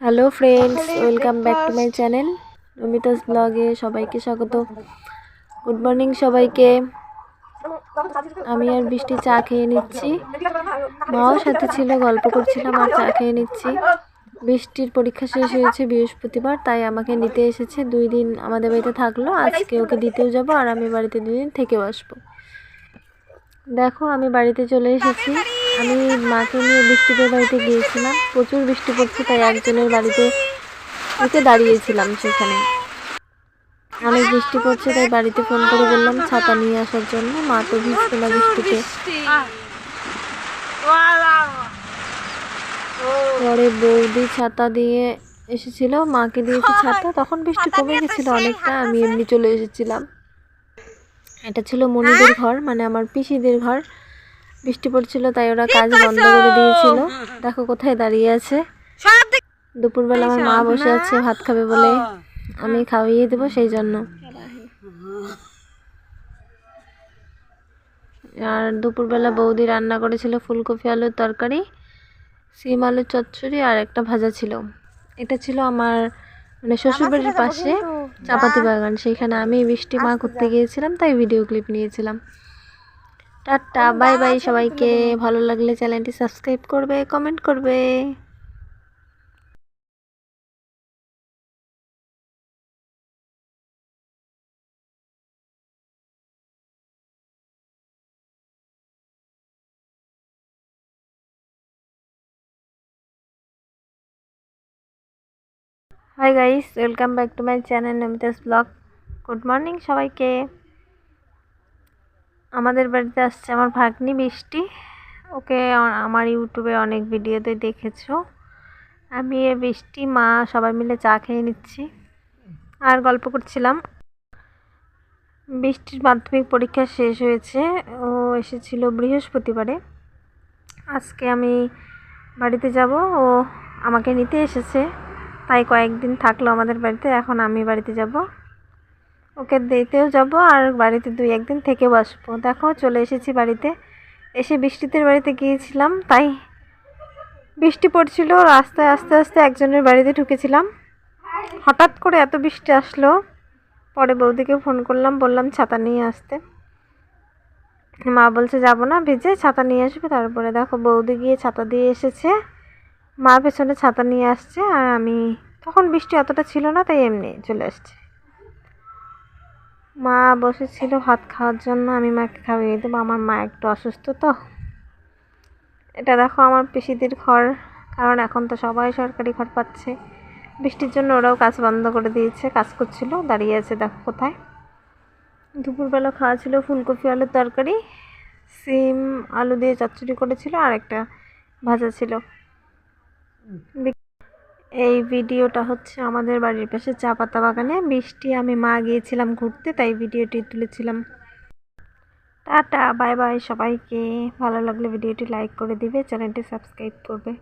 Hello friends welcome back to my channel Namita's ব্লগে সবাইকে স্বাগত গুড মর্নিং সবাইকে। আমি আর বৃষ্টি চা খেয়ে নিচ্ছি। মাও সাথে ছিল গল্প করছিলাম আর চা খেয়ে নিচ্ছি। বৃষ্টির পরীক্ষা শেষ হয়েছে বৃহস্পতিবার তাই আমাকে নিতে এসেছে। দুই দিন আমাদের বাড়িতে থাকল। আজকে ওকে দিতেও যাব আর আমি বাড়িতে দুই দিন থেকেও আসব। দেখো আমি বাড়িতে চলে এসেছি। আমি মাকে নিয়ে বৃষ্টিদের বাড়িতে গিয়েছিলাম। প্রচুর বৃষ্টি পড়ছে, তাই একজনের বাড়িতে উঠে দাঁড়িয়েছিলাম সেখানে। অনেক বৃষ্টি পড়ছে, তাই বাড়িতে ফোন করে বললাম, ছাতা নিয়ে আসার জন্য। মা তো ভিজছে না বৃষ্টিতে। পরে বৌদি ছাতা দিয়ে এসেছিল, মাকে দিয়েছে ছাতা, তখন বৃষ্টি কমে গেছিল অনেকটা, আমি এমনি চলে এসেছিলাম। এটা ছিল মনিদের ঘর মানে আমার পিসিদের ঘর। বৃষ্টি পড়ছিল তাই ওরা কাজ বন্ধ করে দিয়েছিল। দেখো কোথায় দাঁড়িয়ে আছে। দুপুরবেলা আমার মা বসে আছে ভাত খাবে বলে। আমি খাওয়িয়ে দেবো সেই জন্য। আর দুপুরবেলা বৌদি রান্না করেছিল ফুলকপি আলুর তরকারি সিম আলুর চচ্চড়ি আর একটা ভাজা ছিল। এটা ছিল আমার মানে শ্বশুরবাড়ির পাশে চাপাতি বাগান। সেইখানে আমি বৃষ্টি মা করতে গিয়েছিলাম তাই ভিডিও ক্লিপ নিয়েছিলাম। টাটা, বাই বাই সবাইকে। ভালো লাগলে চ্যানেলটি সাবস্ক্রাইব করবে, কমেন্ট করবে। Hi guys welcome back to my channel Namita's vlog good morning সবাইকে। আমাদের বাড়িতে আসছে আমার ভাগ্নি বৃষ্টি ওকে আমার ইউটিউবে অনেক ভিডিওতে দেখেছ। আমি এ বৃষ্টি মা, সবাই মিলে চা খেয়ে নিচ্ছি। আর গল্প করছিলাম। বৃষ্টির মাধ্যমিক পরীক্ষা শেষ হয়েছে। ও এসেছিল বৃহস্পতিবারে। আজকে আমি বাড়িতে যাব। ও আমাকে নিতে এসেছে। তাই কয়েকদিন থাকল আমাদের বাড়িতে। এখন আমি বাড়িতে যাব। ওকে দিতেও যাব আর বাড়িতে দুই একদিন থেকেও আসব। দেখো, চলে এসেছি বাড়িতে। এসে বৃষ্টিদের বাড়িতে গিয়েছিলাম, তাই বৃষ্টি পড়ছিল। রাস্তায় আস্তে আস্তে একজনের বাড়িতে ঢুকেছিলাম। হঠাৎ করে এত বৃষ্টি আসলো। পরে বৌদিকে ফোন করলাম, বললাম, ছাতা নিয়ে আসতে। মা বলছে, যাব না, ভিজে ছাতা নিয়ে আসবে। তারপরে দেখো, বৌদি গিয়ে ছাতা দিয়ে এসেছে। মা পেছনে ছাতা নিয়ে আসছে আর আমি, তখন বৃষ্টি অতটা ছিল না, তাই এমনি চলে আসছে। মা বসেছিল ভাত খাওয়ার জন্য, আমি মাকে খাইয়ে দেবো আমার মা একটু অসুস্থ তো। এটা দেখো আমার পিসিদের ঘর, কারণ এখন তো সবাই সরকারি ঘর পাচ্ছে। বৃষ্টির জন্য ওরাও কাজ বন্ধ করে দিয়েছে, কাজ করছিল, দাঁড়িয়ে আছে দেখো কোথায়। দুপুরবেলা খাওয়া ছিল ফুলকপি, আলুর তরকারি, সিম, আলু দিয়ে চচ্চড়ি করেছিল আর একটা ভাজা ছিল। এই ভিডিওটা হচ্ছে আমাদের বাড়ির পাশে চা পাতা বাগানে। বৃষ্টি আমি মা গিয়েছিলাম ঘুরতে, তাই ভিডিওটি তুলেছিলাম। টাটা, বাই বাই সবাইকে। ভালো লাগলে ভিডিওটি লাইক করে দিবে, চ্যানেলটি সাবস্ক্রাইব করবে।